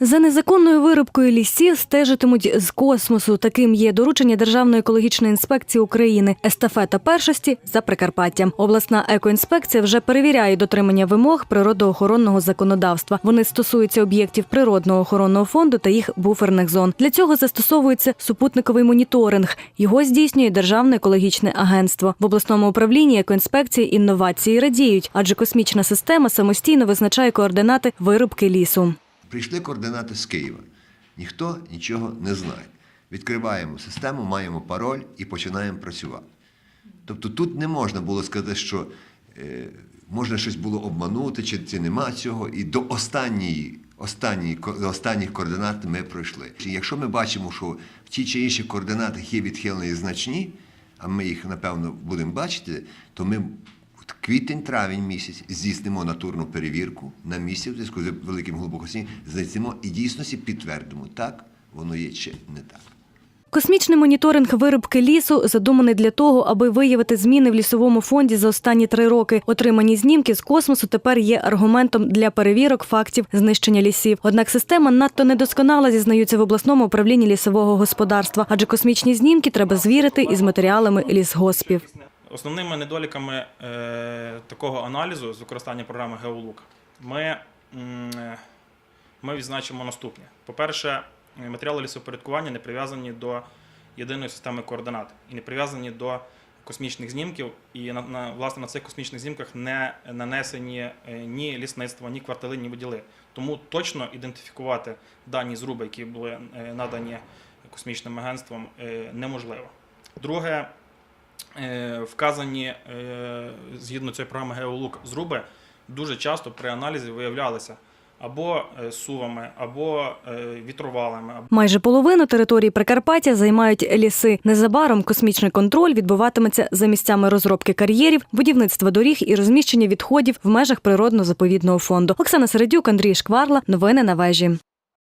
За незаконною вирубкою лісів стежитимуть з космосу. Таким є доручення Державної екологічної інспекції України. Естафета першості за Прикарпаттям. Обласна екоінспекція вже перевіряє дотримання вимог природоохоронного законодавства. Вони стосуються об'єктів природного охоронного фонду та їх буферних зон. Для цього застосовується супутниковий моніторинг. Його здійснює Державне екологічне агентство. В обласному управлінні екоінспекції інновації радіють, адже космічна система самостійно визначає координати вирубки лісу. Прийшли координати з Києва. Ніхто нічого не знає. Відкриваємо систему, маємо пароль і починаємо працювати. Тобто тут не можна було сказати, що е, можна щось було обманути, чи, чи нема цього. І до останньої, останньої, до останніх координат ми пройшли. І якщо ми бачимо, що в ті чи інші координати є відхилені значні, а ми їх, напевно, будемо бачити, то ми квітень-травень місяць здійснимо натурну перевірку на місці в зв'язку з великим глибокосінням, знайдемо і дійсності підтвердимо, так воно є чи не так. Космічний моніторинг вирубки лісу задуманий для того, аби виявити зміни в лісовому фонді за останні три роки. Отримані знімки з космосу тепер є аргументом для перевірок фактів знищення лісів. Однак система надто недосконала, зізнаються в обласному управлінні лісового господарства, адже космічні знімки треба звірити із матеріалами лісгоспів. Основними недоліками е, такого аналізу з використання програми GeoLook ми, ми відзначимо наступне. По-перше, матеріали лісопорядкування не прив'язані до єдиної системи координат і не прив'язані до космічних знімків. І на, на, власне на цих космічних знімках не нанесені е, ні лісництво, ні квартали, ні виділи. Тому точно ідентифікувати дані зруби, які були е, надані космічним агентством, неможливо. Друге, вказані е, згідно цієї програми GeoLook зруби дуже часто при аналізі виявлялися або е, сувами, або е, вітровалами, Майже половину території Прикарпаття займають ліси. Незабаром космічний контроль відбуватиметься за місцями розробки кар'єрів, будівництва доріг і розміщення відходів в межах природно-заповідного фонду. Оксана Середюк, Андрій Шкварла. Новини на вежі.